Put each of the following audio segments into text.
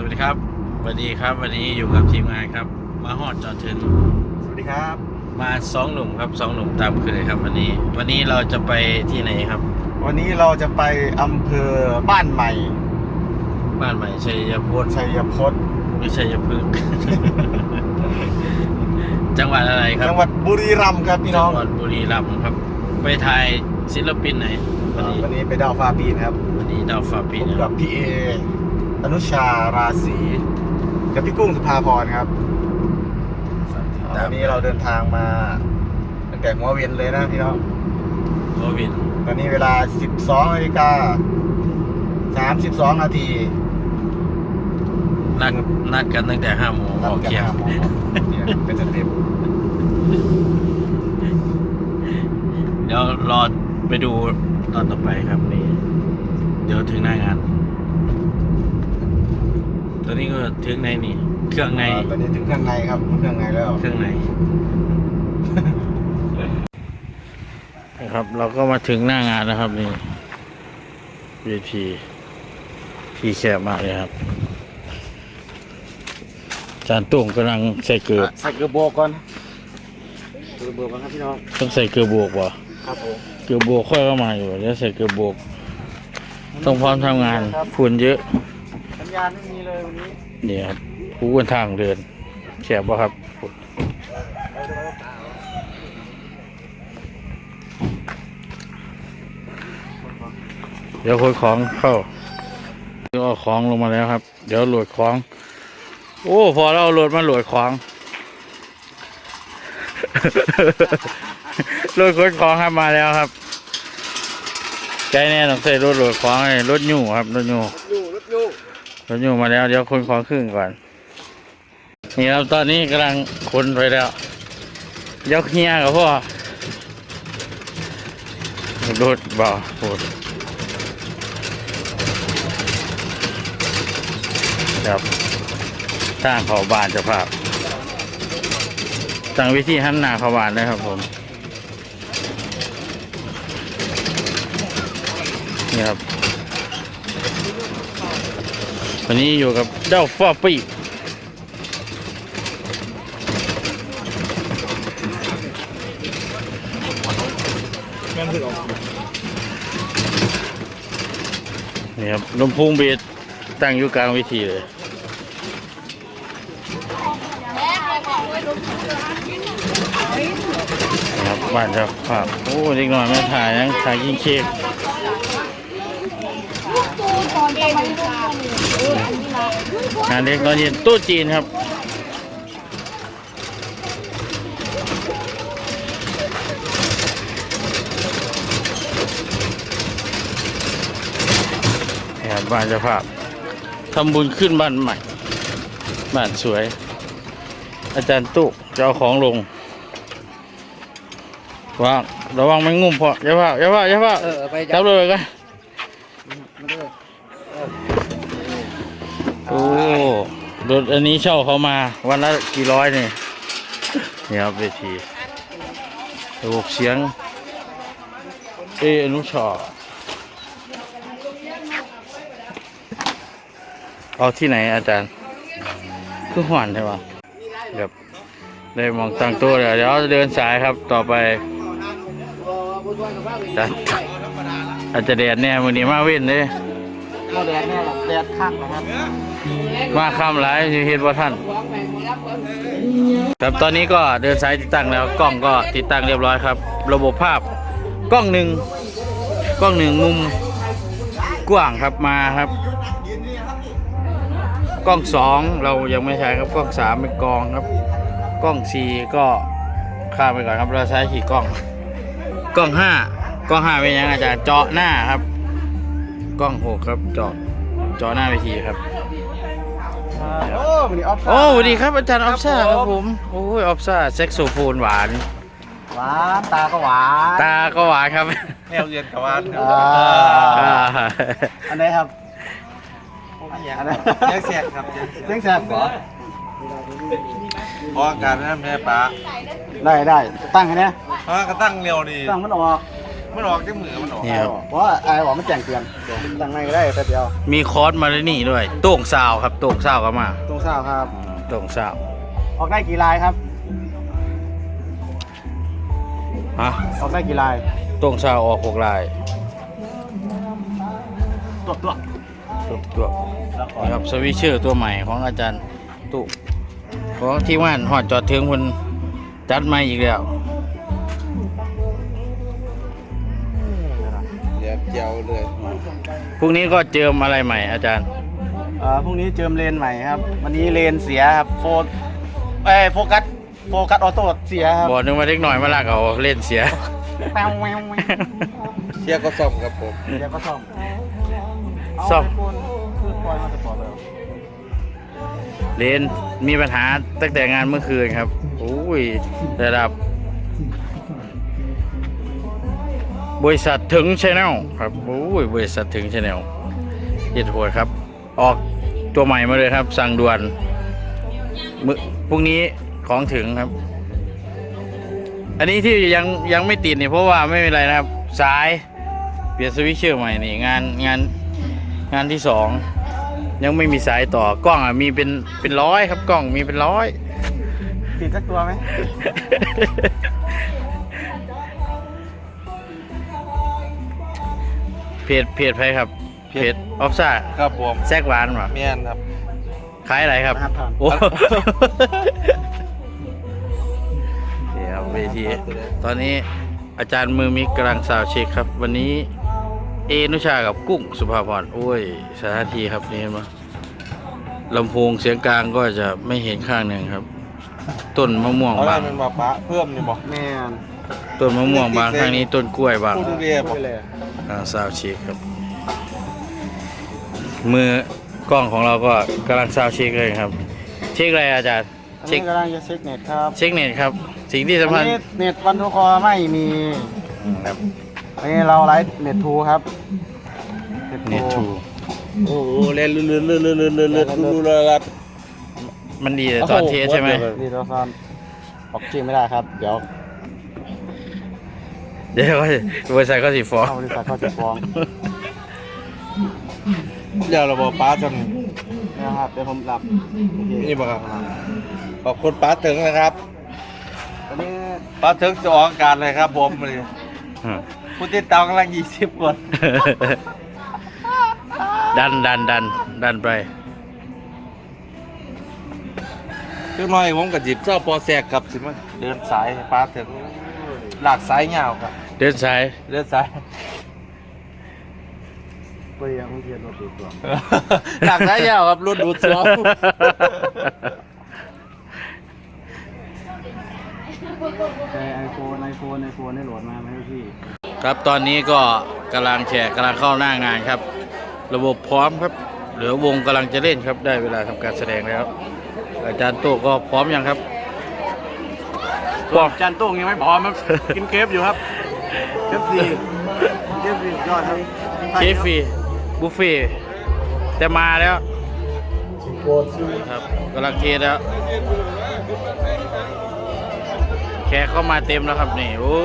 สวัสดีครับสวัสดีครับ วันนี้อยู่กับทีมงานครับ มาฮอดจอดถึง สวัสดีครับ มาสองหนุ่มครับสองหนุ่มตามเคยครับวันนี้ วันนี้เราจะไปที่ไหนครับ วันนี้เราจะไปอำเภอบ้านใหม่ บ้านใหม่ชัยพจน์ชัยพจน์ไม่ใช่ยพฤกษ์ จังหวัดอะไรครับจังหวัดบุรีรัมย์ครับพี่น้องจังหวัดบุรีรัมย์ครับ ไปถ่ายศิลปินไหนวันนี้วันนี้ไปดาวฟ้าปีนครับ วันนี้ดาวฟ้าปีพบนะคกัรับบพี่เอ อนุชาราศีกับพี่กุ้งสุภาพรครับฝากติดตามวันนี้เราเดินทางมาตั้งแต่หัวเวียนเลยนะพี่น้องโควิดตอนนี้เวลา 12นาฬิกา32 นาทีนัดนัดกันตั้งแต่ห้าโมงออกกันเที่ยงห้าโมงเนี่ยเป็นสเต็ปเดี๋ยวรอไปดูตอนต่อไปครับนี่ เดี๋ยวถึงหน้างาน ตอนนี้ก็ถึงในนี่ เครื่องใน ตอนนี้ถึงเครื่องในครับเครื่องในแล้วเครื่องในนะครับ เราก็มาถึงหน้างานนะครับนี่เวทีที่แคบมากเลยครับอาจานตุ้งกำลังใส่เกลือใส่เกลือโบกก่อนเกลือโบกก่อนครับพี่น้องต้องใส่เกลือบวกวะครับผมเกลือบวกค่อยเข้ามาอยู่แล้วใส่เกลือบวกต้องพร้อมทำงานฝุ่นเยอะสั ญญาณไม่มีเลยวันนี้นี่ครับผู้บนทางเดินแคบวะครับเดี๋ยวคนของเข้าเดี๋ยวเอาของลงมาแล้วครับ เดี๋ยวโหลดของ โอ้พอเราเอาโหลดมาโหลดของรถขนของครับมาแล้วครับ ใจแน่ต้องใส่รถโหลดของเลยรถยูครับรถยูอยู่รถอยู่ รถยูมาแล้ว เดี๋ยวคนของขึ้นก่อน นี่ครับตอนนี้กำลังขนไปแล้ว ยกเฮียกับพ่อรถบ่าโหดครับทางเขาบานเจะภาพตั้งวิธีหันหน้าเขาบานนะครับผมนี่ครับ วันนี้อยู่กับเจ้าฟ้าปีนี่ครับลำโพงเบสตั้งอยู่กลางวิธีเลยนะครับบ้านเจ้าภาพโอ้เด็กหน่อยไม่ถ่ายยังถ่ายยิงเค้ก งานเล็กตอนเย็นตู้จีนครับนี่ครับบ้านเจ้าภาพทำบุญขึ้นบ้านใหม่ บ้านสวย อาจารย์ตุ๊จะเอาของลงวางระวังไม่งุ่มพออย่าว่าอย่าว่าอย่าว่าเออไปจับเลยกัน รถอันนี้เช่าเขามา วันละกี่ร้อยนี่นี่ครับเวทีระบบเสียง เออนุชาเอาที่ไหนอาจารย์คือหวานใช่ปะแบบได้มองตั้งตัวเดี๋ยวเดี๋ยวเดินสายครับต่อไปอาจารย์อาจจะแดดแน่มือนี้มาเว้นเลย ก็แดดแน่หรอแดดข้างนะครับมาคำหลายสิเฮ็ดบ่ท่าน ครับตอนนี้ก็เดินสายติดตั้งแล้วกล้องก็ติดตั้งเรียบร้อยครับ ระบบภาพกล้องหนึ่งกล้องหนึ่งมุมกว้างครับมาครับ กล้องสองเรายังไม่ใช้ครับกล้องสามเป็นกองครับ กล้องสี่ก็ข้ามไปก่อนครับเราใช้ขี่กล้อง กล้องห้ากล้องห้าเป็นยังอาจารย์เจาะหน้าครับ กล้องหกครับเจาะเจาะหน้าเวทีครับ โอ้วันนี้ออฟโอ้สวัสดีครับอาจารย์ออฟซ่าครับผม โอ้ยออฟซ่าเซ็กโซโฟนหวาน หวานตาก็หวานตาก็หวานครับแนวเย็นกับว่าอ่าอ่าอันไหนครับอันไหนแยกแสกครับเสียงแสบเหรอเพราะการนั่นแม่ป้าได้ได้ตั้งอันเนี้ยเพราะก็ตั้งเร็วดีตั้งมันออก มันออกจากมือมันออกนี่ครับ เพราะว่าไอ้บอกมันแจ้งเตือนเดี๋ยวตั้งในก็ได้แต่เดียวมีคอร์สมาเลยนี่ด้วย โต่งซาวครับ โต่งซาวก็มาตรงเศร้าครับโต่งซาวออกได้กี่ลายครับ ฮะออกได้กี่ลายโต่งซาวออกหกลายตัวตัวตัวตัวนี่ครับสวิชเชอร์ตัวใหม่ของอาจารย์ตุของที่ว่านหอดจอดถึงคนจัดมาอีกแล้ว เดี๋ยวเจียวเลยพรุ่งนี้ก็เจิมอะไรใหม่อาจารย์เอ่อพรุ่งนี้เจิมเลนใหม่ครับ วันนี้เลนเสียครับโฟเอ้ยโฟกัสโฟกัสออโต้เสียครับบอกนึกว่าเล็กหน่อยมาลากเอาเล่นเสียแมวแมวแมวเชียร์ก็ซ่อมครับผมเดี๋ยวก็ซ่อมซ่อมเาไโฟนคือปล่อยมาจะปล่อยเลยเลนมีปัญหาตั้งแต่งานเมื่อคืนครับโอ้ยระดับ บริษัทถึงชแนลครับโอ้ยบริษัทถึงชแนลเย็ดหัวครับ ออกตัวใหม่มาเลยครับ สั่งด่วนมื้อพรุ่งนี้ของถึงครับ อันนี้ที่ยังยังไม่ติดนี่เพราะว่าไม่เป็นไรนะครับสายเปลี่ยนสวิตช์เชอร์ใหม่นี่งานงานงานที่สองยังไม่มีสายต่อกล้องอะมีเป็นเป็นร้อยครับกล้องมีเป็นร้อยติดสักตัวไหม เพจเพจใครครับเพจออฟซ่าครับผมแซกหวานวะแม่นครับขายอะไรครับนะครับท่านโอ้นี่ครับเวทีตอนนี้อาจารย์มือมิกกำลังสาวเช็คครับ วันนี้เอนุชากับกุ้งสุภาพรโอ้ยสถานที่ครับนี่เห็นไหมลำโพงเสียงกลางก็จะไม่เห็นข้างหนึ่งครับ ต้นมะม่วงเอาอะไรบางเป็นมาปะเพิ่มนี่บอกแม่น ต้นมะม่วงบางข้างนี้ต้นกล้วยบางพูดเรียบพูดไปเลยอ่าซาวเช็คครับ มือกล้องของเราก็กำลังซาวเช็คเลยครับ เช็คอะไรอาจารย์อันเช็นี้คกำลังจะเช็คเน็ตครับเช็คเน็ตครับ สิ่งที่สำคัญอันนี้เน็ตวันทุกคอไม่มีครับอันนี้เราไลฟ์เน็ตทูครับเน็ตทูโอ้โหเล่นลื่นลื่นลื่นลื่นลื่นลื่นลื่นลื่นลื่นมันดีแต่ตอนเทสใช่ไหมนี่เราซ้อนออกชื่อไม่ได้ครับ เดี๋ยว เดี๋ยวก็บริษัทก็สิฟ้องเข้าบริษัทเขาจะฟ้องเดี๋ยวเราบอกป้าจนะครับเดี๋ยวผมรับโอเคำนี่บอกครับขอบคุณป้าถึงนะครับตอนนี้ป้าถึงจะออกอากาศเลยครับผมเลยผู้ติดตามกำลังยี่สิบคน ดันดันดันดันไปคือน้อยผมกับจิบเจ้าปอแสกครับสิมาเดินสายให้ป้าถึง หลากสายยาวครับเดินสายเดินสายไปยังเทียนรถดูดตัวหลากสายยาวครับรุ่นดูดเสือแต่ไอโฟนไอโฟนไอโฟนได้โหลดมาไหมพี่ ครับตอนนี้ก็กำลังแขกกำลังเข้าหน้างานครับ ระบบพร้อมครับ เหลือวงกำลังจะเล่นครับได้เวลาทำการแสดงแล้ว อาจารย์โต้ก็พร้อมยังครับ ปอบจันตุ้งยังไม่พร้อมครับ กินเคฟอยู่ครับเคฟซีเคฟซียอดครับเคฟฟีบุฟเฟ่ต์แต่มาแล้วครับกำลังเทสแล้ว แขกเข้ามาเต็มแล้วครับนี่โอ้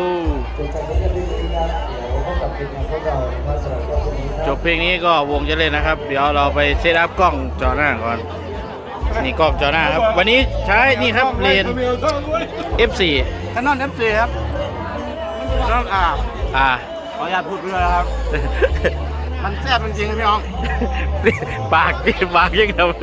จบเพลงนี้ก็วงจะเล่นนะครับ เดี๋ยวเราไปเซตอัพกล้องจอหน้าก่อน นี่กล้องจอหน้าครับ วันนี้ใช้นี่ครับเลน F4 แคนนอนเอฟซีครับน้องอ่าอ่าขออนุญาตพูดไปด้วยนะครับ มันแซ่บจริงๆครับพี่น้อง ปากดิปากยังทำ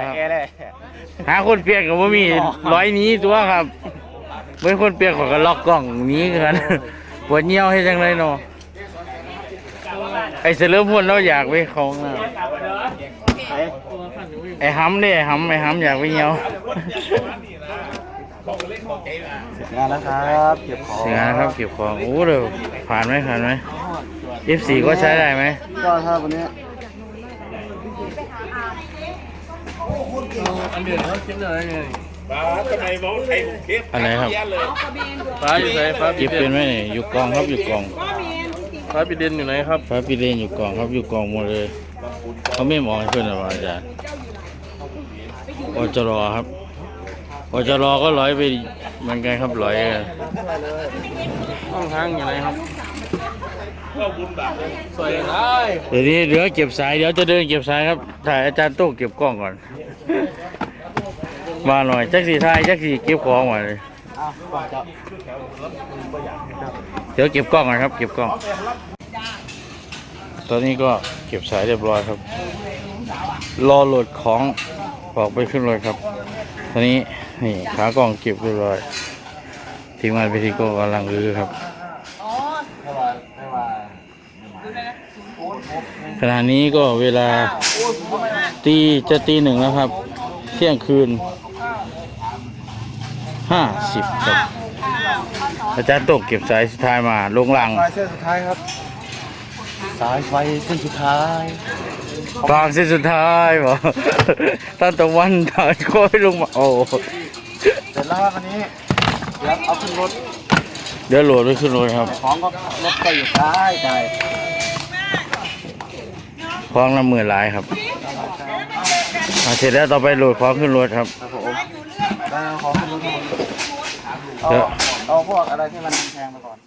อ่แร่วันนี้เหนื่อยแอ่แร่หาคนเปลี่ยนกับว่ามีร้อยหนี้ตัวครับเมื่อคนเปียกกว่าก็ล็อกกล้องหนี้กันปวดเงี้ยวให้จังไรเนาะไอ้เสริมพลเราอยากไปเขาห้องน้ำไอ้ห้ำเนี่ยไอ้ห้ำไอ้ห้ำอยากไปเงี้ยวงานแล้วครับเก็บของถึงงานครับเก็บของโอ้เดี๋ยวผ่านไหมผ่านไหม F4 ก็ใช้ได้ไหมก็ถ้าวันนี้ อันเดียวเขาคิดอะไรไงอะไรครับ ฟ้าอยู่ไหนฟ้าเก็บเป็นไหมเนี่ยอยู่กองครับอยู่กองฟ้าปีเด่นอยู่ไหนครับฟ้าปีเลนอยู่กองครับอยู่กองหมดเลยเขาไม่มองให้เพื่อนหรออาจารย์อจรอครับอจรอก็ร้อยไปเหมือนกันครับร้อยกันห้องทางอยู่ไหนครับสวยได้เดี๋ยวนี้เหลือเก็บสายเดี๋ยวจะเดินเก็บสายครับถ่ายอาจารย์โต้งเก็บกล้องก่อน มาหน่อยจักสีถ่ายจักสีเก็บของมาเลยอ้าวก่อนจะเดี๋ยวเก็บกล้องก่อนครับ เก็บกล้อง ตอนนี้ก็เก็บสายเรียบร้อยครับ รอโหลดของออกไปขึ้นรถครับ ตอนนี้นี่ขากล้องเก็บเรียบร้อยทีมงานพิธีก็กำลังรื้อครับ ขณะนี้ก็เวลาตีจะตีหนึ่งแล้วครับ เที่ยงคืนห้าสิบครับอาจารย์ตกเก็บสายสุดท้ายมาลงหลังสายเส้นสุดท้ายครับ สายไฟเส้นสุดท้ายฟางเส้นสุดท้ายบอกตอนตะวันตอนโค้ยลงมาโอ้เสร็จแล้วครับวันนี้เดี๋ยวเอาขึ้นรถเดี๋ยวโหลดไปขึ้นรถครับของก็รถก็อยู่ท้ายใจ คล้องละหมื่นหลายครับอะเสร็จแล้วต่อไปโหลดคล้องขึ้นรถครับ ครับผมได้เอาของขึ้นรถครับเดี๋ยวเอาเอาพวกอะไรที่มันแพงมาก่อน